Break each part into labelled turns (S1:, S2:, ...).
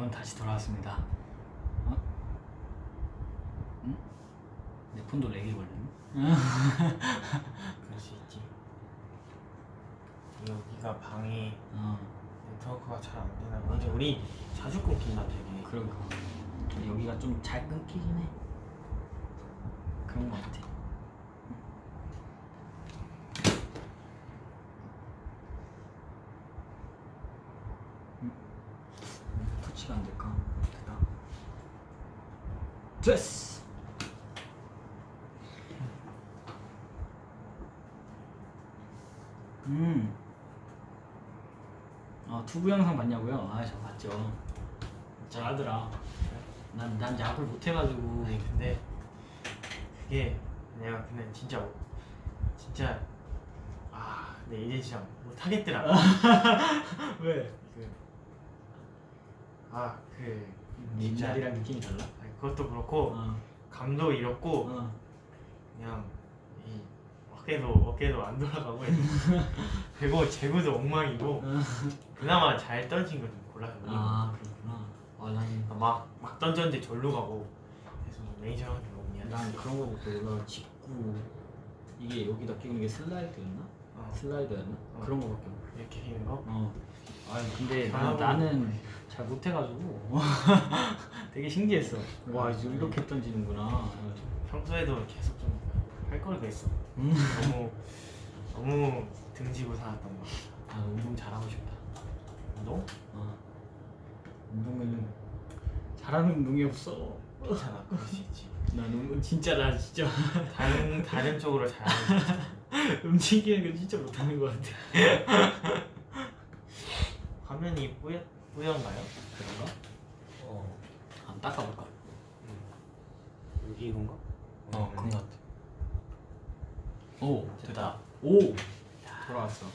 S1: 여러분 다시 돌아왔습니다. 어? 응? 내 폰도 렉이 걸리네.
S2: 그럴 수 있지. 여기가 방이
S1: 어,
S2: 네트워크가 잘 안 되나 봐. 근데 우리 자주 끊긴다 되게.
S1: 그러니까 여기가 좀 잘 끊기긴 해. 그런 거 같아. 응? 응, 터치가 안 될까? 됐다. 됐어. 음. 아 투부 영상 봤냐고요? 아저 봤죠. 잘하더라. 난, 난 야구를 못해가지고
S2: 아니 근데 그게 내가 근데 진짜 진짜 아, 내 이제 진짜 못 하겠더라.
S1: 왜?
S2: 아그
S1: 옛날이랑 느낌이 달라?
S2: 그것도 그렇고
S1: 어,
S2: 감도 잃었고
S1: 어.
S2: 그냥 이 어깨도 어깨도 안 돌아가고 그리고 제구도 엉망이고 그나마 잘 떨어진 거좀 골라서.
S1: 아 그렇구나 아, 난,
S2: 막, 막 던졌는데 절로 가고 그래서 뭐 너무 미안
S1: 난 그런 거부터 몰라 직구 이게 여기다 끼우는 게 슬라이드였나?
S2: 어,
S1: 슬라이드였나?
S2: 어.
S1: 그런 거밖에 몰라
S2: 이렇게 하는 거?
S1: 어. 아니 근데 나,
S2: 잘하고
S1: 나는 잘 못해가지고 되게 신기했어 와
S2: 아,
S1: 이제 이렇게 던지는구나.
S2: 평소에도 계속 좀할걸 그랬어
S1: 음.
S2: 너무 너무 등지고 살았던 거
S1: 아 운동 잘하고 싶다
S2: 운동?
S1: 어. 운동은 잘하는 운동이 없어
S2: 괜찮아 그럴 수 있지
S1: 난 운동 진짜 나 진짜
S2: 다른 다른 쪽으로 잘하는 거
S1: 움직이는 거 진짜 못하는 것 같아
S2: 화면이 뿌여, 뿌연가요?
S1: 그런가? 어 한번 닦아볼까?
S2: 여기 이건가?
S1: 어 그런 것 같아 오
S2: 됐다.
S1: 오 돌아왔어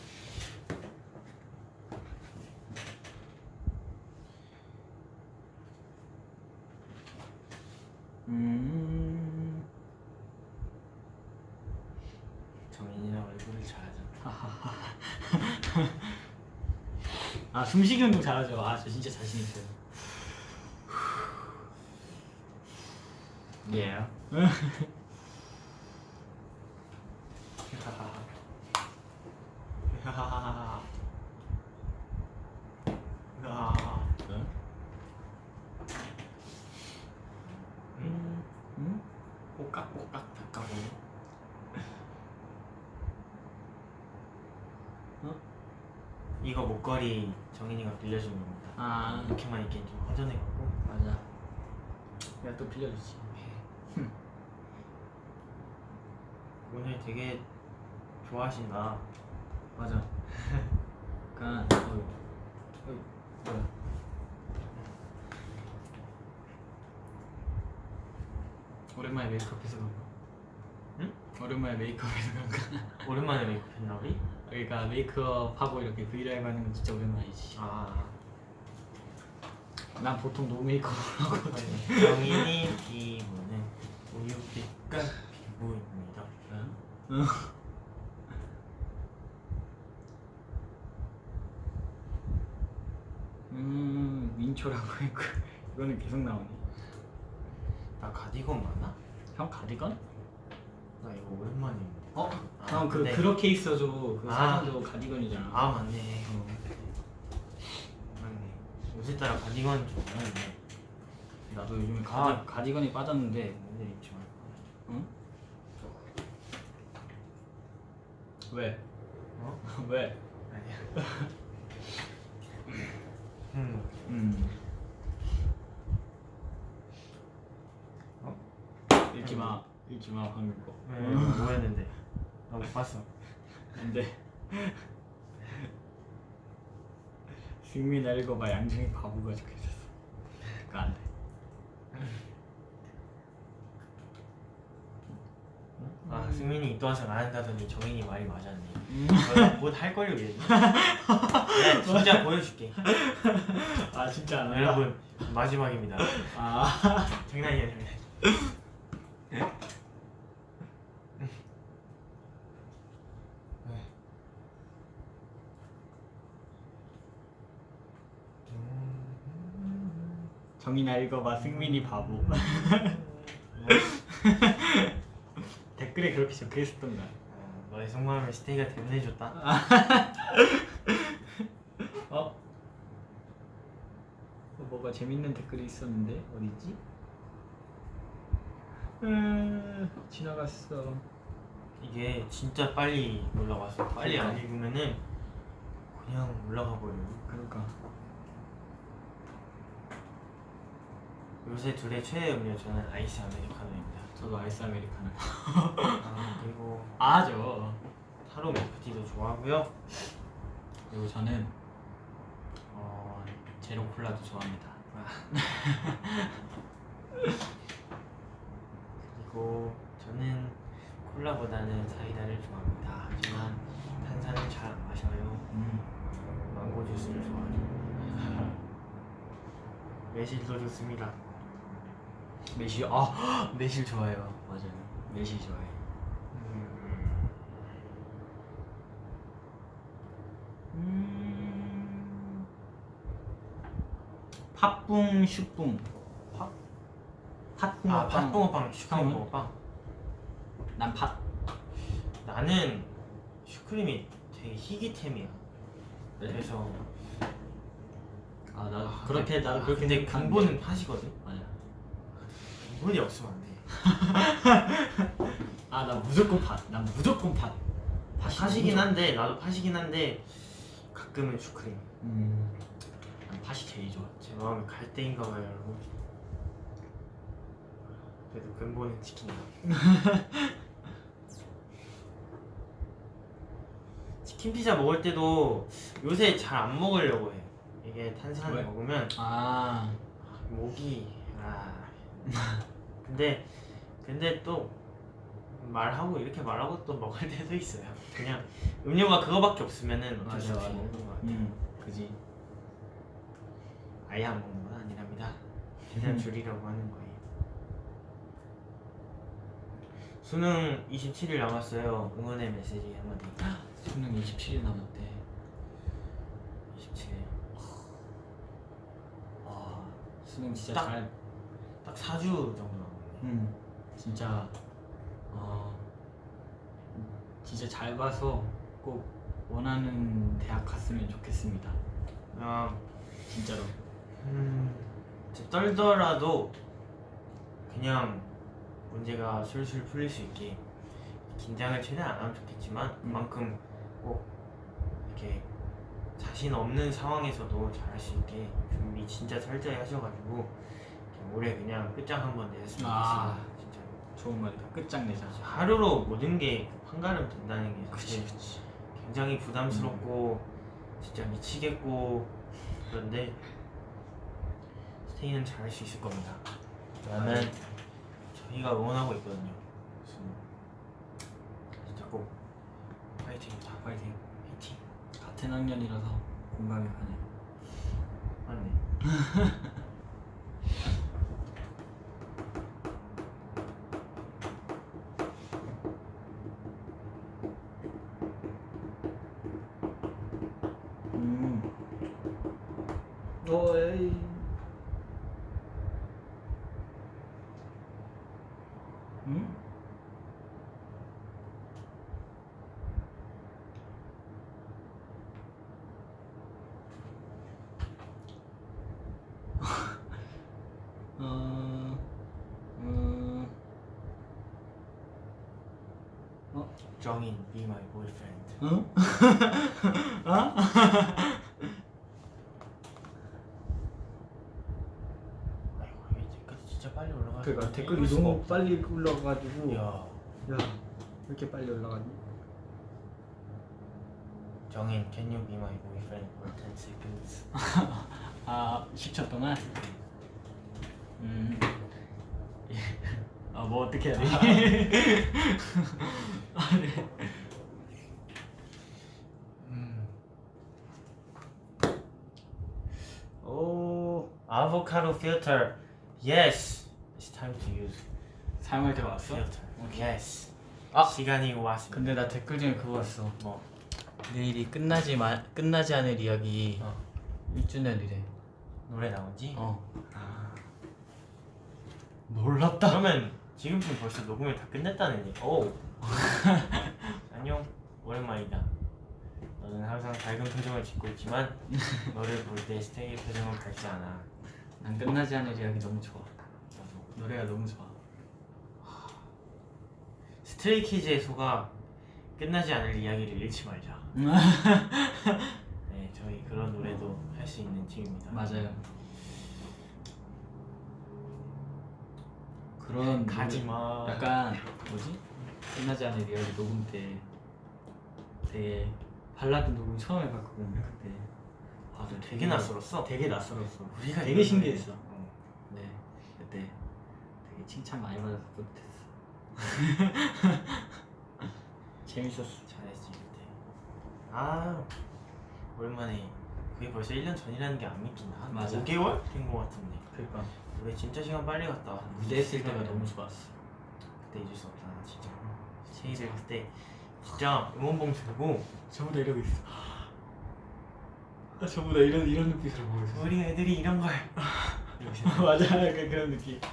S1: 음
S2: 정인이랑 얼굴을 잘하잖아
S1: 아 숨쉬기 운동 잘하죠. 아 저 진짜 자신 있어요. 음.
S2: 꼬깍꼬깍 닦아보네
S1: 어?
S2: 이거 목걸이 정인이가 빌려준 겁니다
S1: 아
S2: 이렇게만 입기엔 좀 허전해갖고
S1: 맞아. 내가 또 빌려주지.
S2: 오늘 되게 좋아하신다
S1: 맞아. 그러니까 어이, 어이, 뭐야? 오랜만에 메이크업해서 그런가?
S2: 응?
S1: 오랜만에 메이크업해서 그런가?
S2: 오랜만에 메이크업 했나 우리?
S1: 그러니까 메이크업 하고 이렇게 브이라이브 하는 건 진짜 오랜만이지.
S2: 아
S1: 난 보통 노 메이크업을 하거든.
S2: 정인이 피부는 우유빛깔 피부입니다
S1: 응? 음 민초라고 했고 이거는 계속 나오네.
S2: 나 가디건 많아?
S1: 형 가디건?
S2: 나 이거 오랜만에 입는데
S1: 어?
S2: 아,
S1: 형그
S2: 근데-
S1: 그렇게 있어줘. 그
S2: 아.
S1: 사진도 가디건이잖아.
S2: 아 맞네
S1: 어.
S2: 요새 따라 가디건 좀 많았네
S1: 나도 요즘에
S2: 아.
S1: 가디, 가디건이 빠졌는데
S2: 오늘 입지 말걸
S1: 응? 왜?
S2: 어?
S1: 왜?
S2: 아니야 음
S1: 음.
S2: 어?
S1: 읽지 마. 읽지 마 방금 거.
S2: 왜, 왜, 뭐였는데 나 못 봤어
S1: 안돼. 승민아 읽어봐 양정이 바보가 적혀있었어. 그니까 안돼.
S2: 아 승민이 입도화상 안 한다더니 정인이 말이 맞았네
S1: 음.
S2: 곧할 거를 왜 내가 진짜 보여줄게
S1: 아 진짜 안 한다?
S2: 여러분 마지막입니다
S1: 아.
S2: 장난이야 장난
S1: 정인아 읽어봐 승민이 바보
S2: 뭐,
S1: 댓글에 그렇게 적혀 있었던가
S2: 어, 너의 속마음을 스테이가 대변해줬다.
S1: 어? 어, 뭐가 재밌는 댓글이 있었는데 어디지? 음 지나갔어
S2: 이게 진짜 빨리 올라가서 빨리 안
S1: 그러니까.
S2: 읽으면은 그냥 올라가 버려요.
S1: 그러니까
S2: 요새 둘의 최애 음료 저는 아이스 아메리카노입니다.
S1: 저도 아이스 아메리카노
S2: 아, 그리고
S1: 아죠
S2: 타로 밀크티도 좋아하고요.
S1: 그리고 저는 어 제로 콜라도 좋아합니다
S2: 그리고 저는 콜라보다는 사이다를 좋아합니다. 하지만 탄산을 잘 안 마셔요.
S1: 음
S2: 망고 주스를 좋아해요. 매실도 좋습니다.
S1: 매실 아 매실 좋아해요 맞아요 매실 좋아해
S2: 음,
S1: 음 팥붕 슈붕
S2: 팥?
S1: 팥붕
S2: 아 팥붕어빵, 슈크림? 붕어빵.
S1: 난팥
S2: 나는 슈크림이 되게 희귀템이야. 그래서
S1: 아 나도
S2: 아,
S1: 그렇게 나도 그렇게
S2: 근데
S1: 생각하는데.
S2: 근본은 팥이거든.
S1: 맞아
S2: 이 없으면 안 돼.
S1: 아나 무조건 팥 난 무조건 팥 팥이
S2: 팥이긴
S1: 너무
S2: 한데 나도 팥이긴 한데 가끔은 슈크림.
S1: 음, 난 팥이 제일 좋아
S2: 제 마음이 갈대인가 봐요, 여러분. 그래도 근본은 치킨이야. 치킨 피자 먹을 때도 요새 잘 안 먹으려고 해. 이게 탄산을
S1: 왜?
S2: 먹으면
S1: 아
S2: 목이 아. 근데 근데 또 말하고 이렇게 말하고 또 먹을 때도 있어요. 그냥 음료가 그거밖에 없으면은 어쩔 수 없이
S1: 맞아.
S2: 먹는 거 같아.
S1: 음, 그지
S2: 아예 안 먹는 건 아니랍니다. 최대한
S1: 음.
S2: 줄이려고 하는 거예요. 수능 27일 남았어요. 응원의 메시지 한마디.
S1: 수능 27일 남았대
S2: 27일.
S1: 와 수능 진짜
S2: 딱-
S1: 잘
S2: 딱 4주 정도 남았네.
S1: 음, 진짜 어 진짜 잘 봐서 꼭 원하는 대학 갔으면 좋겠습니다.
S2: 그냥
S1: 진짜로.
S2: 음, 떨더라도 그냥 문제가 술술 풀릴 수 있게 긴장을 최대한 안 하면 좋겠지만
S1: 음.
S2: 그만큼 꼭 이렇게 자신 없는 상황에서도 잘할 수 있게 준비 진짜 철저히 하셔가지고 올해 그냥 끝장 한번 내셨으면
S1: 아.
S2: 좋겠습니다 진짜로
S1: 좋은 말이다 끝장내자
S2: 하루로 모든 게 판가름 된다는 게
S1: 그치
S2: 사실
S1: 그치
S2: 굉장히 부담스럽고
S1: 음.
S2: 진짜 미치겠고 그런데 스테이는 잘할 수 있을 겁니다. 저는 저희가 응원하고 있거든요. 그래서 진짜 꼭 파이팅입니다.
S1: 파이팅
S2: 파이팅.
S1: 같은 학년이라서 공감이 가네
S2: 맞네.
S1: 음. 어, 에이. 음? 어, 음, 어,
S2: 정인, be my boyfriend.
S1: 응? 어?
S2: 아이고 이 댓글 진짜 빨리 올라가.
S1: 그러니까 댓글이 너무 빨리 올라가가지고 야,
S2: 야,
S1: 왜 이렇게 빨리 올라가니?
S2: 정인, can you be my boyfriend for 10 seconds?
S1: 아 10초 동안? 음. 아뭐 어떻게 해야 돼? 아, 네.
S2: 음. 오, avocado filter. Yes, it's time to use
S1: 사용할 때 왔어?
S2: filter. Yes.
S1: 아.
S2: 시간이 왔습니다.
S1: 근데 나 댓글 중에 그거 왔어.
S2: 뭐?
S1: 내일이 끝나지 마 끝나지 않을 이야기
S2: 어.
S1: 1주년이래.
S2: 노래 나오지?
S1: 어.
S2: 아,
S1: 놀랍다.
S2: 그러면 지금쯤 벌써 녹음이 다 끝냈다는 얘기. 오. 안녕. 오랜만이다. 너는 항상 밝은 표정을 짓고 있지만 너를 볼 때 스테이 표정은 밝지 않아.
S1: 난 끝나지 않을 이야기 너무 좋아. 노래가 너무 좋아.
S2: 스트레이키즈의 소가 끝나지 않을 이야기를 잃지 말자.
S1: 음.
S2: 네, 저희 그런 노래도 할 수 있는 팀입니다.
S1: 맞아요. 그런
S2: 가지
S1: 노래-
S2: 마.
S1: 약간 뭐지? 끝나지 않을 이야기 녹음 때 되게 발라드 녹음 처음 해봤거든 그때. 아, 저
S2: 되게 낯설었어.
S1: 되게 낯설었어.
S2: 우리가
S1: 되게
S2: 이런
S1: 신기했어.
S2: 어.
S1: 네, 그때 되게 칭찬 많이 받아서 뿌듯했어. 재밌었어.
S2: 잘했지 그때. 아 오랜만에 그게 벌써 1년 전이라는 게 안 믿긴다. 한
S1: 맞아.
S2: 5개월 된 거 같은데.
S1: 그러니까
S2: 우리 진짜 시간 빨리 갔다.
S1: 무대 했을 때가 너무 좋았어.
S2: 그때 잊을 수 없잖아 진짜. 체이들 그때 진짜 응원봉 들고
S1: 저보다 이러고 있어. 아, 저보다 이런 이런 눈빛으로 보고 있어.
S2: 우리 애들이 이런 걸. 이렇게 생각-
S1: 맞아, 약간 그런 느낌.
S2: 나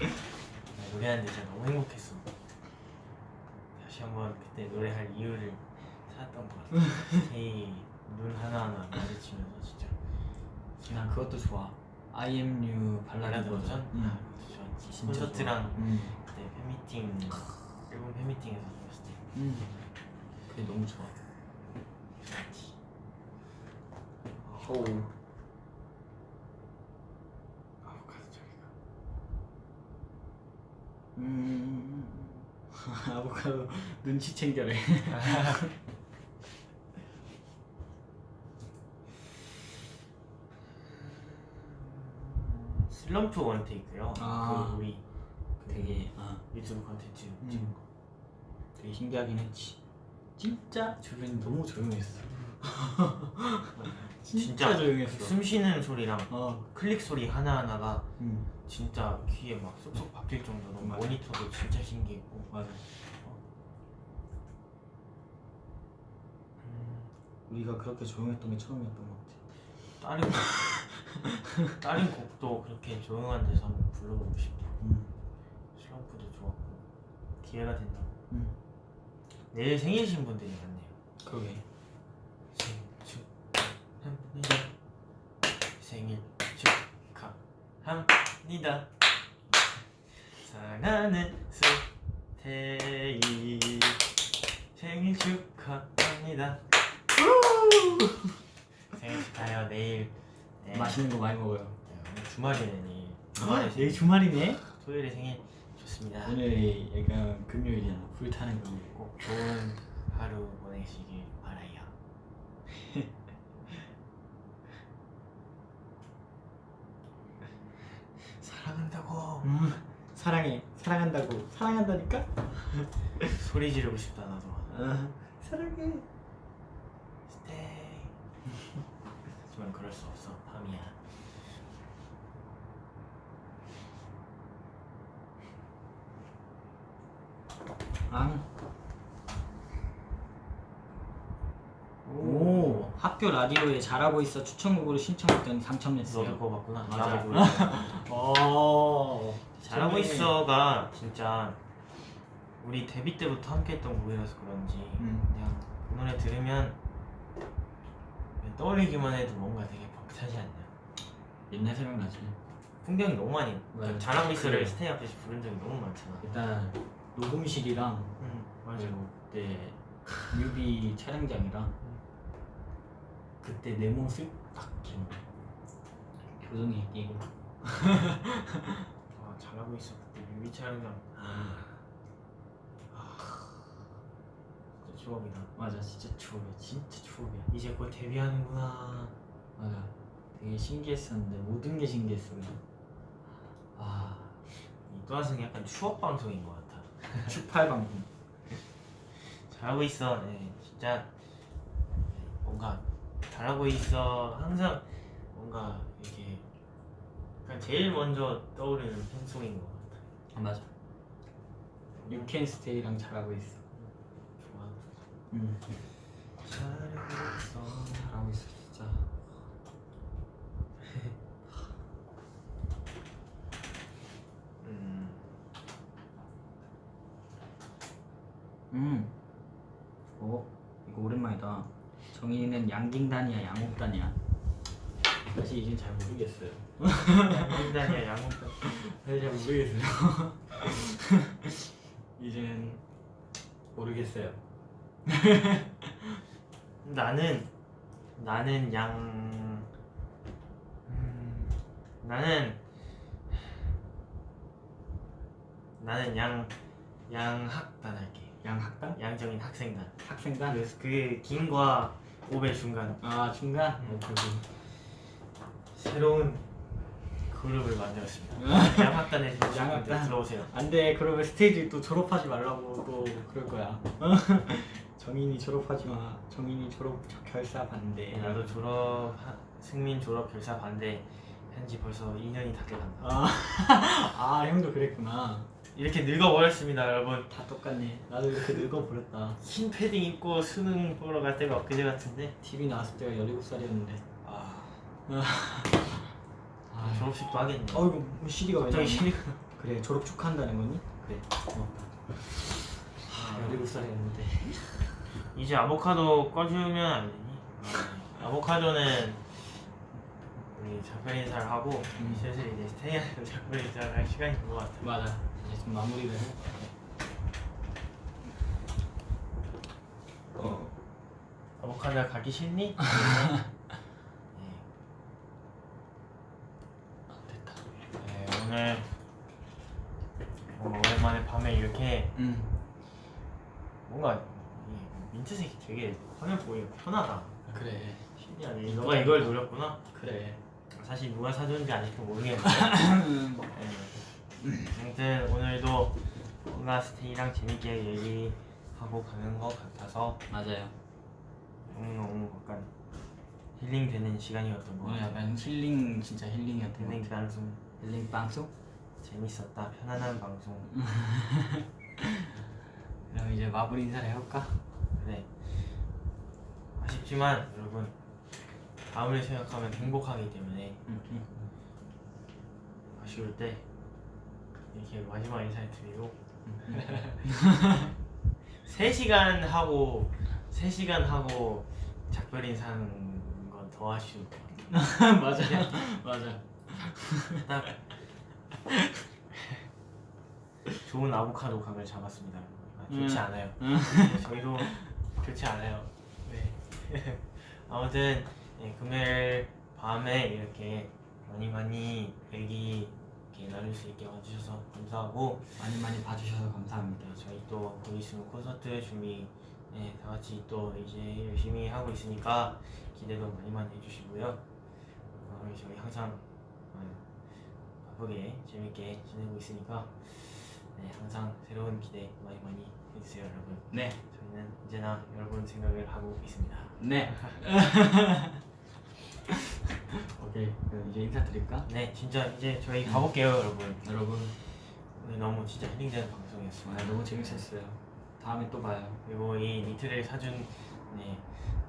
S2: 노래하는데 진짜 너무 행복했어. 다시 한번 그때 노래할 이유를 찾았던 것 같아. 제이 눈 하나하나 마주치면서 진짜.
S1: 난 그것도 좋아. I am you 발라드 버전.
S2: 아, 그것도 좋았지.
S1: 진짜
S2: 콘서트랑.
S1: 응.
S2: 그때 팬미팅 일본 팬미팅에서 들었을 때
S1: 응. 그게 너무 좋아.
S2: 좋았지.
S1: 오.
S2: 아보카도 저리가.
S1: 음. 아보카도 눈치 챙겨래.
S2: 슬럼프 원테이크요.
S1: 아.
S2: 그 우리
S1: 되게 아,
S2: 유튜브 컨텐츠
S1: 음.
S2: 찍은 거.
S1: 되게 신기하긴 했지. 진짜 주변이 너무 조용했어. 진짜, 조용했어.
S2: 숨 쉬는 소리랑
S1: 어.
S2: 클릭 소리 하나 하나가
S1: 응.
S2: 진짜 귀에 막 쏙쏙 박힐 정도로
S1: 맞아.
S2: 모니터도 진짜 신기했고.
S1: 맞아.
S2: 음,
S1: 우리가 그렇게 조용했던 게 처음이었던 것 같아.
S2: 다른 곡- 다른 곡도 그렇게 조용한 데서 한번 불러보고 싶어.
S1: 응.
S2: 슬럼프도 좋았고 기회가 된다면
S1: 응.
S2: 내일 생일이신 분들이 많네요.
S1: 그러게.
S2: 생일 축하합니다. 생일 축하합니다. 사랑하는 수태이 생일 축하합니다. 생일 축하해요. 내일 네.
S1: 맛있는 거 많이 먹어요.
S2: 네, 오늘 주말이네 내일.
S1: 주말이네.
S2: 토요일에 생일 좋습니다.
S1: 오늘이 약간 금요일이잖아. 불타는 금요일.
S2: 꼭 좋은 하루 보내시길 바라요. 사랑한다고
S1: 음, 사랑해. 사랑한다고. 사랑한다니까?
S2: 소리 지르고 싶다 나도.
S1: 아, 사랑해.
S2: 스테이. 하지만 그럴 수 없어. 밤이야.
S1: 앙. 오, 학교 라디오에 잘하고 있어 추천곡으로 신청했더니
S2: 너도
S1: 당첨됐어요.
S2: 그거 봤구나.
S1: 맞아.
S2: 나도.
S1: 오,
S2: 잘하고 있어가 진짜 우리 데뷔 때부터 함께 했던 곡이라서 그런지
S1: 음.
S2: 그냥 그 노래 들으면 떠올리기만 해도 뭔가 되게 벅차지 않냐.
S1: 옛날 생각나지.
S2: 풍경이 너무 많이
S1: 맞아.
S2: 잘하고 있어를
S1: 그래.
S2: 스테이 앞에서 부른 적이 너무 많잖아.
S1: 일단 녹음실이랑
S2: 응
S1: 그리고 그때 뮤비 촬영장이랑 그때 내 모습 딱 기억. 교정이 끼고.
S2: 아 잘하고 있어 그때 뮤비 촬영장 진짜 추억이다.
S1: 맞아, 진짜 추억이야. 진짜 추억이야.
S2: 이제 곧 데뷔하는구나.
S1: 맞아. 되게 신기했었는데 모든 게 신기했어 그냥. 아,
S2: 이 또한승 약간 추억 방송인 것 같아.
S1: 축팔 방송.
S2: 잘하고 있어. 네, 진짜 네, 뭔가 잘하고 있어. 항상 뭔가 이렇게 그냥 제일 먼저 떠오르는 팬송인 것 같아.
S1: 아 맞아. 유캔 스테이랑 잘하고 있어. 음.
S2: 잘하고 있어
S1: 진짜
S2: 음.
S1: 음. 오, 이거 오랜만이다. 정인이는 양갱단이야, 양옥단이야. 사실 이젠 잘 모르겠어요.
S2: 양갱단이야, 양옥단.
S1: 사실 잘 모르겠어요. 이젠 모르겠어요.
S2: 나는 나는 양 음, 나는 나는 양 양학단 할게.
S1: 양학단?
S2: 양정인 학생단.
S1: 학생단?
S2: 그래서 그 김과 오배 중간
S1: 아 중간?
S2: 음. 새로운 그룹을 만들었습니다. 양학단에 들어오시는
S1: 양학단.
S2: 들어오세요.
S1: 안돼 그러면 스테이지 또 졸업하지 말라고 또 그럴 거야. 정인이 졸업하지 마. 정인이 졸업 결사 반대.
S2: 나도 졸업 하- 승민 졸업 결사 반대 한지 벌써 2년이 다 돼간다.
S1: 아, 아 형도 그랬구나.
S2: 이렇게 늙어버렸습니다, 여러분.
S1: 다 똑같네. 나도 이렇게 늙어버렸다.
S2: 흰 패딩 입고 수능 보러 갈 때가 엊그제 같은데.
S1: TV 나왔을 때가 17살이었는데.
S2: 아,
S1: 아,
S2: 졸업식도 하겠네.
S1: 어이구 뭐 CD가 왜
S2: 갑자기
S1: 나왔니?
S2: 시리
S1: 그래 졸업 축하한다는 거니? 그래 고맙다. 아, 17살이었는데.
S2: 이제 아보카도 꺼주면 안 되니? 아, 아보카도는 우리 작별 인사를 하고
S1: 음.
S2: 슬슬 이제 스테이한테 작별 인사를 할 시간인 것 같아.
S1: 맞아. 이제 좀 마무리를 해.
S2: 어. 아보카도야 가기 싫니? 네.
S1: 됐다.
S2: 네, 오늘 뭔가 오랜만에 밤에 이렇게
S1: 응.
S2: 뭔가 이 민트색이 되게 화면 보기 편하다.
S1: 그래.
S2: 신기하네. 너가 이걸 노렸구나.
S1: 그래.
S2: 사실 누가 사줬는지 아직도 모르겠는데. 네. 아무튼 오늘도 뭔가 스테이랑 재밌게 얘기하고 가는 것 같아서
S1: 맞아요.
S2: 너무너무 약간 힐링되는 시간이었던 것
S1: 오늘
S2: 같아요.
S1: 약간 힐링 진짜 힐링이었던 것
S2: 힐링
S1: 같아.
S2: 방송
S1: 힐링 방송?
S2: 재밌었다. 편안한 방송.
S1: 그럼 이제 마무리 인사를 해볼까?
S2: 네. 아쉽지만 여러분 다음을 생각하면 행복하기 때문에. 아쉬울 때 이렇게 마지막 인사를 드리고 3시간 하고 3시간 하고 작별 인사하는 건 더 아쉬울 것 같아요.
S1: 맞아. 맞아.
S2: 딱 좋은 아보카도 각을 잡았습니다. 아, 좋지
S1: 음.
S2: 않아요.
S1: 음.
S2: 네, 저희도 좋지 않아요. 네. 아무튼 네, 금요일 밤에 이렇게 많이 많이 얘기 이렇게 나눌 수 있게 와주셔서 감사하고
S1: 많이 많이 봐주셔서 감사합니다.
S2: 네, 저희 또곧 있으면 콘서트 준비 네, 다 같이 또 이제 열심히 하고 있으니까 기대도 많이 많이 해주시고요. 어, 저희 항상 어, 바쁘게 재밌게 지내고 있으니까 네, 항상 새로운 기대 많이 많이 해주세요, 여러분.
S1: 네.
S2: 저희는 언제나 여러분 생각을 하고 있습니다.
S1: 네. 오케이. 그럼 이제 인사드릴까?
S2: 네, 진짜 이제 저희 가볼게요, 여러분.
S1: 여러분,
S2: 오늘 너무 진짜 힐링되는 방송이었습니다.
S1: 아, 너무 재밌었어요. 다음에 또 봐요.
S2: 그리고 이 니트를 사준 네,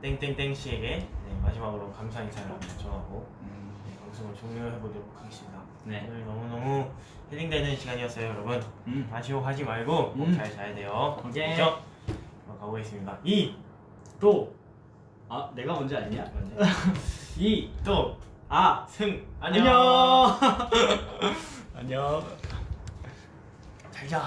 S2: 땡땡땡 씨에게 네, 마지막으로 감사 인사를 한번 전하고
S1: 음,
S2: 네, 방송을 종료해 보도록 하겠습니다.
S1: 네.
S2: 오늘 너무너무 힐링되는 시간이었어요, 여러분.
S1: 음.
S2: 아쉬워하지 말고 꼭
S1: 음.
S2: 잘 자야 돼요.
S1: 오케이.
S2: 그럼 가보겠습니다. 이,
S1: 또. 아, 내가 먼저 아니냐? 이,
S2: 또,
S1: 아,
S2: 승, 안녕.
S1: 안녕. 안녕.
S2: 잘 자.